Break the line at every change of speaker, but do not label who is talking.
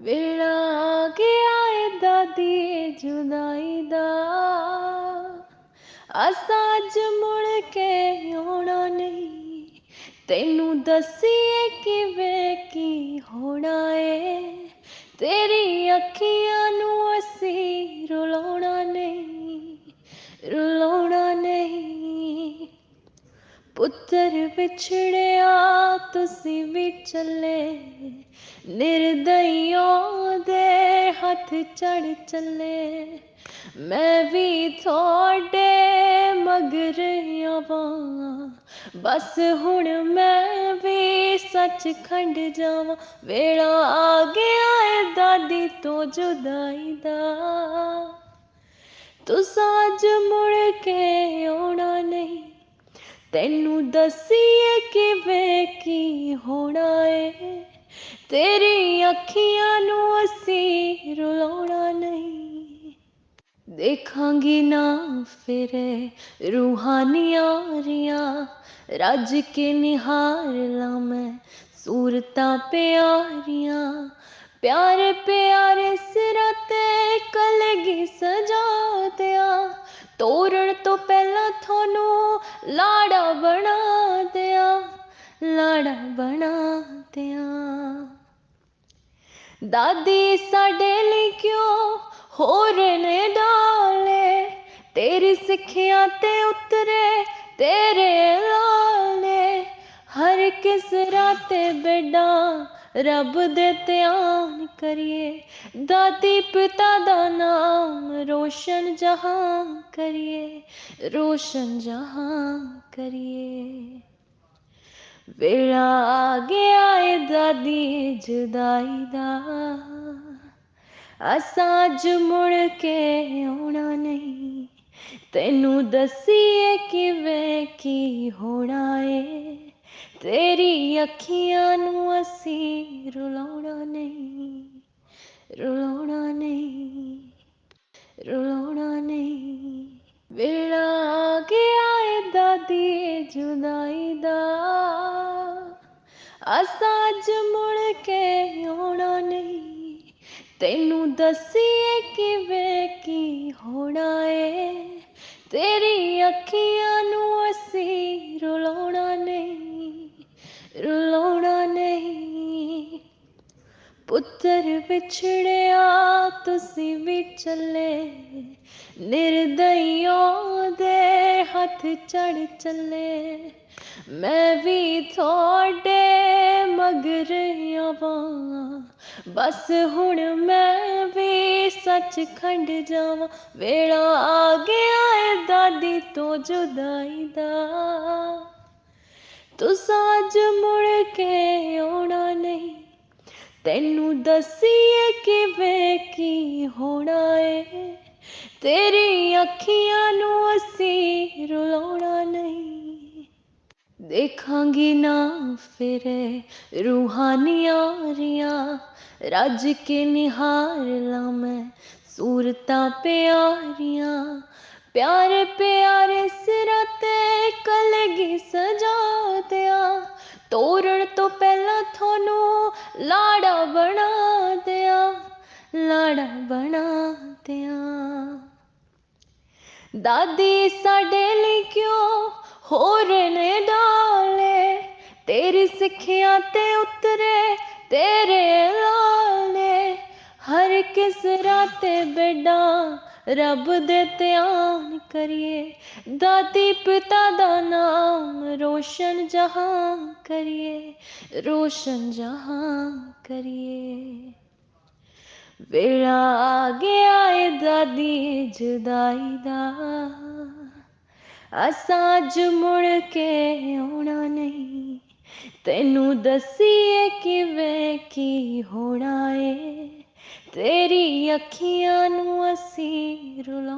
ਵੇਲਾ ਆ ਗਿਆ ਏ ਦਾਦੀ ਜੁਦਾਈ ਦਾ। ਅਸਾਂ ਅੱਜ ਮੁੜ ਕੇ ਆਉਣਾ ਨਹੀਂ। ਤੈਨੂੰ ਦੱਸੀਏ ਕਿਵੇਂ ਕੀ ਹੋਣਾ ਏ। ਤੇਰੀ ਅੱਖੀਆਂ ਨੂੰ ਅਸੀਂ ਰੁਲਾਉਣਾ ਨਹੀਂ ਰੁਲਾਉਣਾ ਨਹੀਂ। ਪੁੱਤਰ ਵਿਛੜਿਆ ਤੁਸੀਂ ਚੱਲੇ ਨਿਰਦਈਆਂ ਦੇ ਹੱਥ ਚੜ ਚੱਲੇ। ਮੈਂ ਵੀ ਤੁਹਾਡੇ ਮਗਰ ਆਵਾਂ, ਬਸ ਹੁਣ ਮੈਂ ਵੀ ਸੱਚਖੰਡ ਜਾਵਾਂ। ਵੇਲਾ ਆ ਗਿਆ ਏ ਦਾਦੀ ਤੋਂ ਜੁਦਾਈ ਦਾ। ਤੁਸਾਂ ਅੱਜ ਮੁੜ ਕੇ ਆਉਣਾ ਨਹੀਂ ਤੈਨੂੰ ਦੱਸੀਏ ਕਿਵੇਂ ਕੀ ਹੋਣਾ ਏ ਤੇਰੀ ਅੱਖੀਆਂ ਨੂੰ ਅਸੀਂ ਰੁਲਾਉਣਾ ਨਹੀਂ ਦੇਖਾਂਗੀ ਨਾ ਫਿਰੇ ਰੂਹਾਨੀਆਂ ਰੀਆਂ ਰੱਜ ਕੇ ਨਿਹਾਰ ਲਾਂ ਮੈਂ ਸੂਰਤਾਂ ਪਿਆਰੀਆਂ ਪਿਆਰੇ ਪਿਆਰੇ ਸਿਰਾਂ ਤੇ ਕਲਗੀ ਸਜਾ ਦਿਆਂ ਤੋਂ ਪਹਿਲਾਂ ਤੁਹਾਨੂੰ ਲਾੜਾ ਬਣਾ ਦਿਆਂ, ਲਾੜਾ ਬਣਾ ਦਿਆਂ। ਦਾਦੀ ਸਾਡੇ ਲਈ ਕਿਉਂ ਹੋਰ ਨੇ ਡਾਲੇ? ਤੇਰੀ ਸਿੱਖਿਆ ਤੇ ਉਤਰੇ ਤੇਰੇ ਲਾਲੇ। ਹਰ ਕਿਸ ਰਾਤੇ ਬੇਡਾ ਰੱਬ ਦੇ ਧਿਆਨ ਕਰੀਏ। ਦਾਦੀ ਪਿਤਾ ਦਾ ਨਾਮ ਰੋਸ਼ਨ ਜਹਾਂ ਕਰੀਏ। ਰੋਸ਼ਨ ਜਹਾਂ ਕਰੀਏ। ਵੇਲਾ ਆ ਗਿਆ ਏ ਦਾਦੀ ਜੁਦਾਈ ਦਾ। ਅਸਾਂ ਅੱਜ ਮੁੜ ਕੇ ਆਉਣਾ ਨਹੀਂ। ਤੈਨੂੰ ਦੱਸੀਏ ਕਿਵੇਂ ਕੀ ਹੋਣਾ ਏ। ਤੇਰੀ ਅੱਖੀਆਂ ਨੂੰ ਅਸੀਂ ਰੁਲਾਉਣਾ ਨਹੀਂ ਰੁਲਾਉਣਾ ਨਹੀਂ ਰੁਲਾਉਣਾ ਨਹੀਂ। ਵੇਲਾ ਆ ਗਿਆ ਏ ਦਾਦੀ ਜੁਦਾਈ ਦਾ, ਅਸਾਂ ਅੱਜ ਮੁੜ ਕੇ ਆਉਣਾ ਨਹੀਂ। ਤੈਨੂੰ ਦੱਸੀਏ ਕਿਵੇਂ ਕੀ ਹੋਣਾ ਏ ਤੇਰੀ ਅੱਖੀਆਂ ਨੂੰ ਅਸੀਂ ਵਿਛੜਿਆ ਤੁਸੀਂ ਵੀ ਚੱਲੇ। ਨਿਰਦਈਆਂ ਦੇ ਹੱਥ ਚੜ ਚੱਲੇ। ਮੈਂ ਵੀ ਤੁਹਾਡੇ ਮਗਰ ਆਵਾਂ। ਬਸ ਹੁਣ ਮੈਂ ਵੀ ਸੱਚਖੰਡ ਜਾਵਾਂ। ਵੇਲਾ ਆ ਗਿਆ ਏ ਦਾਦੀ ਤੋਂ ਜੁਦਾਈ ਦਾ। ਤੁਸਾਂ ਅੱਜ ਮੁੜ ਕੇ ਆਉਣਾ ਨਹੀਂ। ਤੈਨੂੰ ਦੱਸੀਏ ਕਿਵੇਂ ਕੀ ਹੋਣਾ ਏ ਤੇਰੀ ਅੱਖੀਆਂ ਨੂੰ ਅਸੀਂ ਰੁਲਾਉਣਾ ਨਹੀਂ ਦੇਖਾਂਗੀ ਨਾ ਫਿਰੇ ਰੂਹਾਨੀਆਂ ਰੀਆਂ ਰੱਜ ਕੇ ਨਿਹਾਰ ਲਾਂ ਮੈਂ ਸੂਰਤਾਂ ਪਿਆਰੀਆਂ ਪਿਆਰੇ ਪਿਆਰੇ ਸਿਰਾਂ ਤੇ ਕਲਗੀ ਸਜਾ ਦਿਆਂ ਤੋੜਨ ਤੋਂ ਪਹਿਲਾਂ ਤੁਹਾਨੂੰ ਲਾੜਾ ਬਣਾ ਦਿਆਂ, ਲਾੜਾ ਬਣਾ ਦਿਆਂ। ਦਾਦੀ ਸਾਡੇ ਲਈ ਕਿਉਂ ਹੋਰ ਨੇ ਡਾਲੇ? ਤੇਰੀ ਸਿੱਖਿਆ ਤੇ ਉਤਰੇ ਤੇਰੇ ਲਾਲੇ। ਹਰ ਕਿਸ ਰਾਤੇ ਬੇਡਾ ਰੱਬ ਦੇ ਧਿਆਨ ਕਰੀਏ। ਦਾਦੀ ਪਿਤਾ ਦਾ ਨਾਮ ਰੋਸ਼ਨ ਜਹਾਂ ਕਰੀਏ। ਰੋਸ਼ਨ ਜਹਾਂ ਕਰੀਏ। ਵੇਲਾ ਆ ਗਿਆ ਏ ਦਾਦੀ ਜੁਦਾਈ ਦਾ। ਅਸਾਂ ਅੱਜ ਮੁੜ ਕੇ ਆਉਣਾ ਨਹੀਂ। ਤੈਨੂੰ ਦੱਸੀਏ ਕਿਵੇਂ ਕੀ ਹੋਣਾ ਏ। ਤੇਰੀ ਅੱਖੀਆਂ ਨੂੰ ਅਸੀਂ ਰੁਲਾਉਣਾ